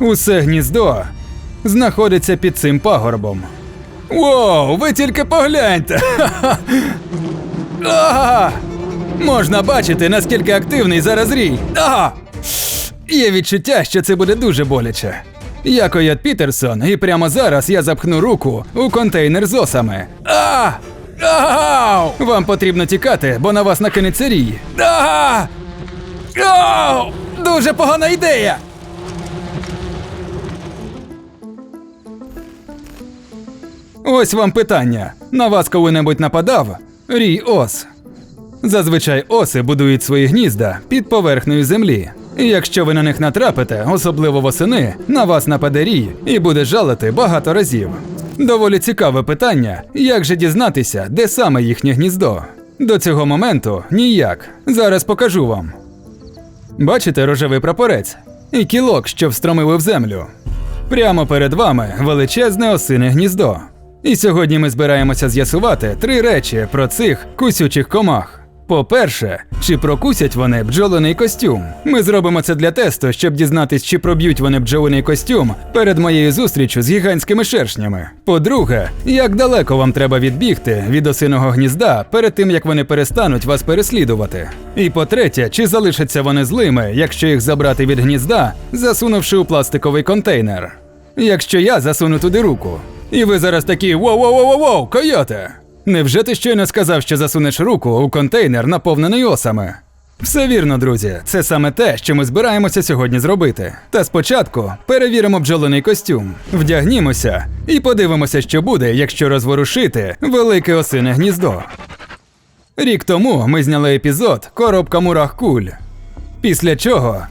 Усе гніздо знаходиться під цим пагорбом. Воу, ви тільки погляньте! Ага! Можна бачити, наскільки активний зараз рій. Ага! Є відчуття, що це буде дуже боляче. Я Койот Пітерсон, і прямо зараз я запхну руку у контейнер з осами. А! Ау! Вам потрібно тікати, бо на вас накинеться рій. А! Ау! Дуже погана ідея! Ось вам питання. На вас коли-небудь нападав? Рій ос. Зазвичай оси будують свої гнізда під поверхнею землі. І якщо ви на них натрапите, особливо восени, на вас нападе рій і буде жалити багато разів. Доволі цікаве питання, як же дізнатися, де саме їхнє гніздо. До цього моменту ніяк. Зараз покажу вам. Бачите рожевий прапорець і кілок, що встромили в землю. Прямо перед вами величезне осине гніздо. І сьогодні ми збираємося з'ясувати три речі про цих кусючих комах. По-перше, чи прокусять вони бджолиний костюм? Ми зробимо це для тесту, щоб дізнатись, чи проб'ють вони бджолиний костюм перед моєю зустрічю з гігантськими шершнями. По-друге, як далеко вам треба відбігти від осиного гнізда перед тим, як вони перестануть вас переслідувати. І по-третє, чи залишаться вони злими, якщо їх забрати від гнізда, засунувши у пластиковий контейнер. Якщо я засуну туди руку. І ви зараз такі воу-воу-воу-воу, койоте! Невже ти щойно сказав, що засунеш руку у контейнер, наповнений осами? Все вірно, друзі, це саме те, що ми збираємося сьогодні зробити. Та спочатку перевіримо бджолиний костюм, вдягнімося і подивимося, що буде, якщо розворушити велике осине гніздо. Рік тому ми зняли епізод Коробка мурах куль. Після чого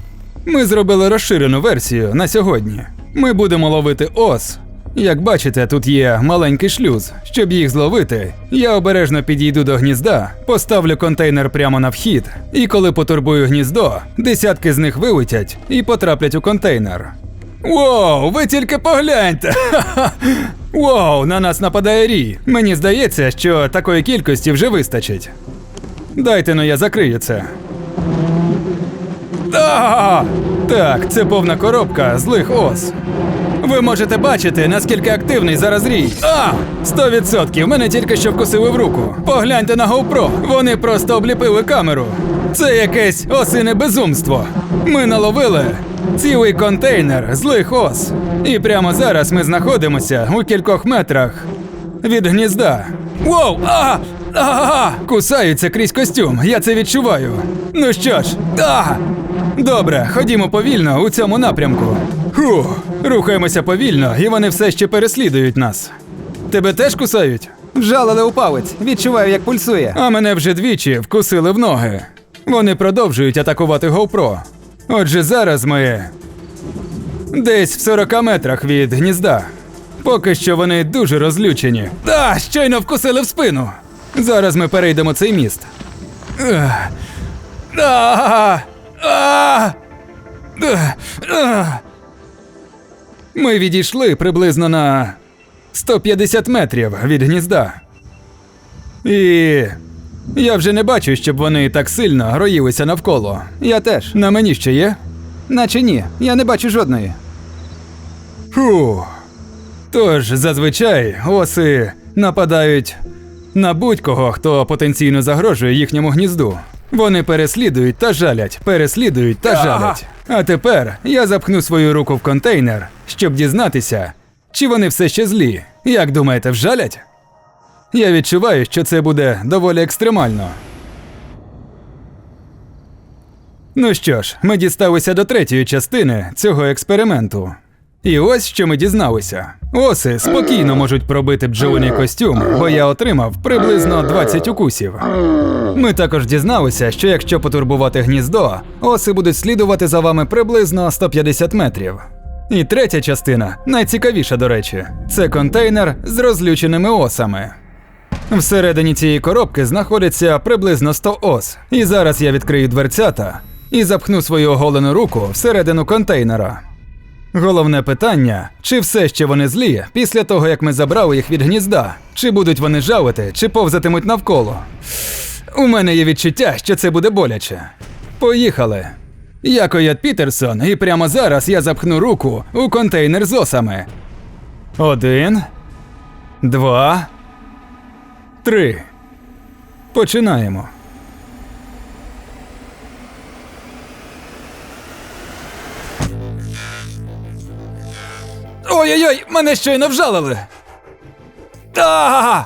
ми зробили розширену версію на сьогодні. Ми будемо ловити ос. Як бачите, тут є маленький шлюз. Щоб їх зловити, я обережно підійду до гнізда, поставлю контейнер прямо на вхід, і коли потурбую гніздо, десятки з них вилетять і потраплять у контейнер. Воу, ви тільки погляньте! Воу, на нас нападає рій. Мені здається, що такої кількості вже вистачить. Дайте но я закрию це. Так, це повна коробка злих ос. Ви можете бачити, наскільки активний зараз рій. А! Сто відсотків, мене тільки що вкусили в руку. Погляньте на GoPro, вони просто обліпили камеру. Це якесь осине безумство. Ми наловили цілий контейнер злих ос. І прямо зараз ми знаходимося у кількох метрах від гнізда. Воу! А! А! Кусаються крізь костюм, я це відчуваю. Ну що ж, а! Добре, ходімо повільно у цьому напрямку. Фух, рухаємося повільно, і вони все ще переслідують нас. Тебе теж кусають? Вжалили у палець. Відчуваю, як пульсує. А мене вже двічі вкусили в ноги. Вони продовжують атакувати GoPro. Отже, зараз ми десь в 40 метрах від гнізда. Поки що вони дуже розлючені. Та, щойно вкусили в спину. Зараз ми перейдемо цей міст. А! А! Ех. А! Ми відійшли приблизно на 150 метрів від гнізда. І я вже не бачу, щоб вони так сильно роїлися навколо. Я теж. На мені ще є? Наче ні, я не бачу жодної. Фу. Тож зазвичай оси нападають на будь-кого, хто потенційно загрожує їхньому гнізду. Вони переслідують та жалять, переслідують та жалять. А тепер я запхну свою руку в контейнер, щоб дізнатися, чи вони все ще злі. Як думаєте, вжалять? Я відчуваю, що це буде доволі екстремально. Ну що ж, ми дісталися до третьої частини цього експерименту. І ось що ми дізналися: оси спокійно можуть пробити бджолиний костюм, бо я отримав приблизно 20 укусів. Ми також дізналися, що якщо потурбувати гніздо, оси будуть слідувати за вами приблизно 150 метрів. І третя частина, найцікавіша, до речі, це контейнер з розлюченими осами. Всередині цієї коробки знаходиться приблизно 100 ос. І зараз я відкрию дверцята і запхну свою оголену руку всередину контейнера. Головне питання: чи все ще вони злі після того, як ми забрали їх від гнізда? Чи будуть вони жалити, чи повзатимуть навколо? У мене є відчуття, що це буде боляче. Поїхали. Я Коят Пітерсон, і прямо зараз я запхну руку у контейнер з осами. Один, два, три. Починаємо. Ой-ой-ой, мене щойно вжалили. А!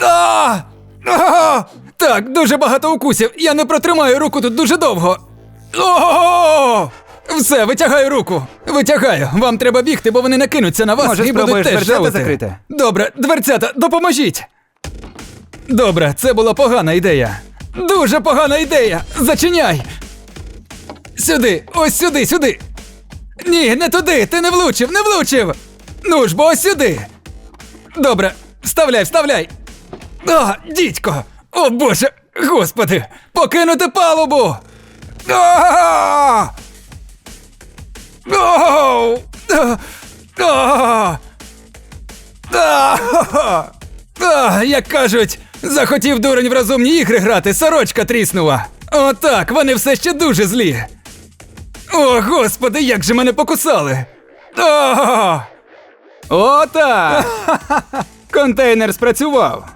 А! А! Так, дуже багато укусів. Я не протримаю руку тут дуже довго. О! Все, витягаю руку. Витягаю. Вам треба бігти, бо вони накинуться на вас Може, і будуть спробуєш теж дверцята жалити. закрити? Добре, дверцята, допоможіть. Добре, це була погана ідея. Дуже погана ідея. Зачиняй. Сюди, ось сюди, сюди. Ні, не туди, ти не влучив, не влучив. Ну ж бо ось сюди. Добре, вставляй, вставляй. О, дідько! О боже! Господи! Покинути палубу! Як кажуть, захотів дурень в розумні ігри грати, сорочка тріснула. Отак, вони все ще дуже злі. О, господи, як же мене покусали! О! Ота! Контейнер спрацював.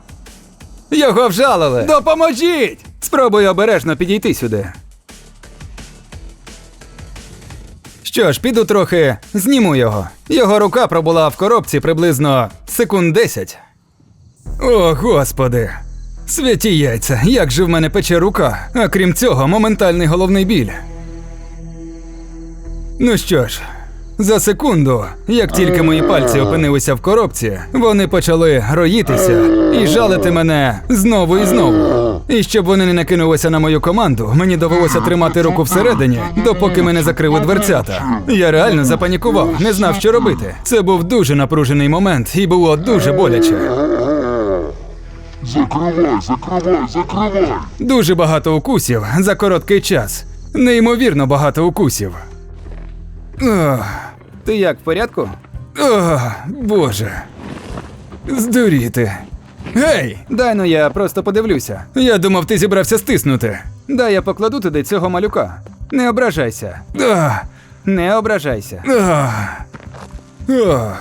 Його вжалили. Допоможіть! Спробуй обережно підійти сюди. Що ж, піду трохи зніму його. Його рука пробула в коробці приблизно секунд 10. О, господи. Святі яйця, як же в мене пече рука, а крім цього, моментальний головний біль. Ну що ж, за секунду, як тільки мої пальці опинилися в коробці, вони почали роїтися і жалити мене знову і знову. І щоб вони не накинулися на мою команду, мені довелося тримати руку всередині, допоки мене закрили дверцята. Я реально запанікував, не знав, що робити. Це був дуже напружений момент і було дуже боляче. Закривай, закривай, закривай! Дуже багато укусів за короткий час. Неймовірно багато укусів. Ти як в порядку? О, Боже. Здуріти. Гей! Дай ну я просто подивлюся. Я думав, ти зібрався стиснути. Дай я покладу туди цього малюка. Не ображайся. О, Не ображайся. о, о.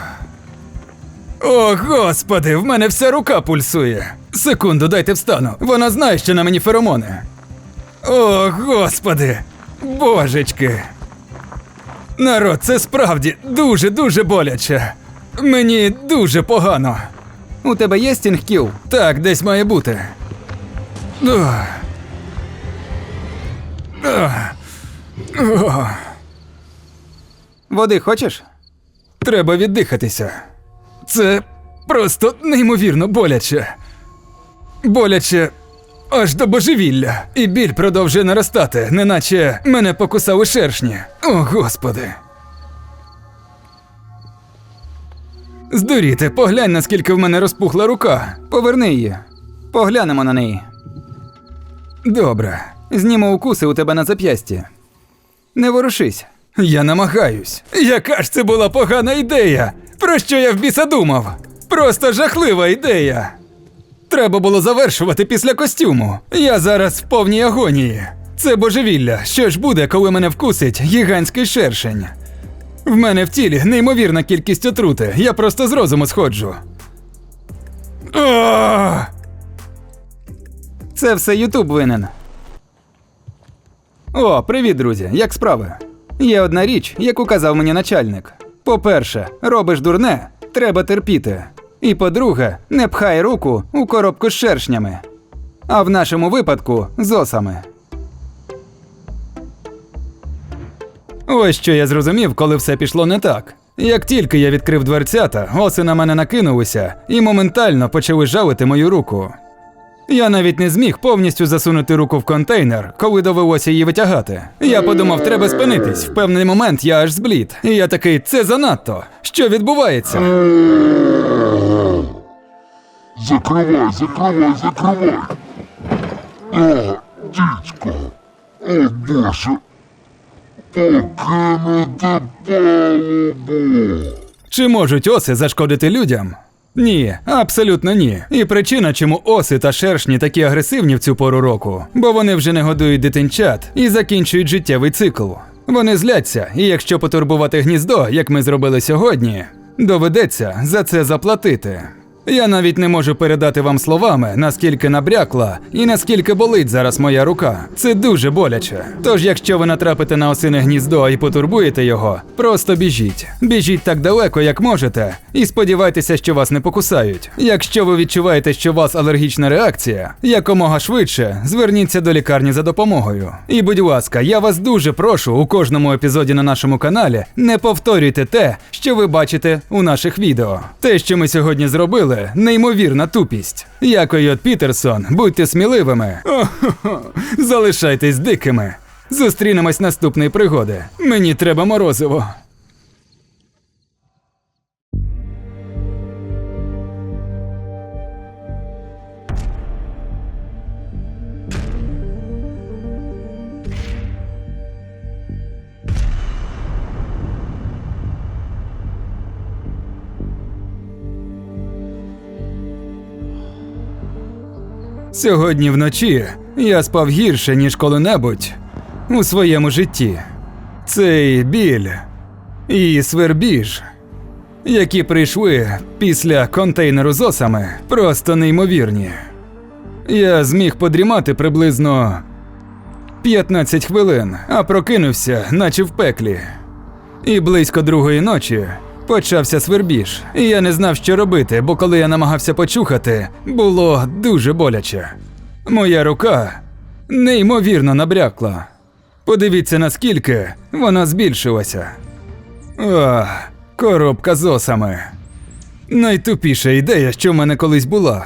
О, господи, в мене вся рука пульсує. Секунду, дайте встану. Вона знає, що на мені феромони. О, господи. Божечки. Народ, це справді дуже-дуже боляче. Мені дуже погано. У тебе є стінгкіл? Так, десь має бути. Ох. Ох. Води хочеш? Треба віддихатися. Це просто неймовірно боляче. Боляче аж до божевілля. І біль продовжує наростати, неначе мене покусали шершні. О, господи. Здуріти, поглянь, наскільки в мене розпухла рука. Поверни її. Поглянемо на неї. Добре. Знімо укуси у тебе на зап'ясті. Не ворушись. Я намагаюсь. Яка ж це була погана ідея? Про що я в біса думав? Просто жахлива ідея. Треба було завершувати після костюму. Я зараз в повній агонії. Це божевілля. Що ж буде, коли мене вкусить гігантський шершень? В мене в тілі неймовірна кількість отрути. Я просто з розуму сходжу. Це все Ютуб винен. О, привіт, друзі! Як справи? Є одна річ, яку казав мені начальник. По-перше, робиш дурне, треба терпіти. І по-друге, не пхай руку у коробку з шершнями. А в нашому випадку з осами. Ось що я зрозумів, коли все пішло не так. Як тільки я відкрив дверцята, оси на мене накинулися і моментально почали жалити мою руку. Я навіть не зміг повністю засунути руку в контейнер, коли довелося її витягати. Я подумав, треба спинитись. В певний момент я аж зблід. І я такий, це занадто. Що відбувається? Закривай, закривай, закривай! О, дідько! О, Боже! Покинути палубу! Чи можуть оси зашкодити людям? Ні, абсолютно ні. І причина, чому оси та шершні такі агресивні в цю пору року, бо вони вже не годують дитинчат і закінчують життєвий цикл. Вони зляться, і якщо потурбувати гніздо, як ми зробили сьогодні, доведеться за це заплатити. Я навіть не можу передати вам словами, наскільки набрякла і наскільки болить зараз моя рука. Це дуже боляче. Тож, якщо ви натрапите на осине гніздо і потурбуєте його, просто біжіть. Біжіть так далеко, як можете, і сподівайтеся, що вас не покусають. Якщо ви відчуваєте, що у вас алергічна реакція, якомога швидше зверніться до лікарні за допомогою. І будь ласка, я вас дуже прошу у кожному епізоді на нашому каналі не повторюйте те, що ви бачите у наших відео. Те, що ми сьогодні зробили, неймовірна тупість. Я Койот Пітерсон, будьте сміливими. Залишайтесь дикими. Зустрінемось наступної пригоди. Мені треба морозиво. Сьогодні вночі я спав гірше, ніж коли-небудь у своєму житті. Цей біль і свербіж, які прийшли після контейнеру з осами, просто неймовірні. Я зміг подрімати приблизно 15 хвилин, а прокинувся, наче в пеклі. І близько другої ночі почався свербіж. І я не знав, що робити, бо коли я намагався почухати, було дуже боляче. Моя рука неймовірно набрякла. Подивіться, наскільки вона збільшилася. Ах, коробка з осами. Найтупіша ідея, що в мене колись була.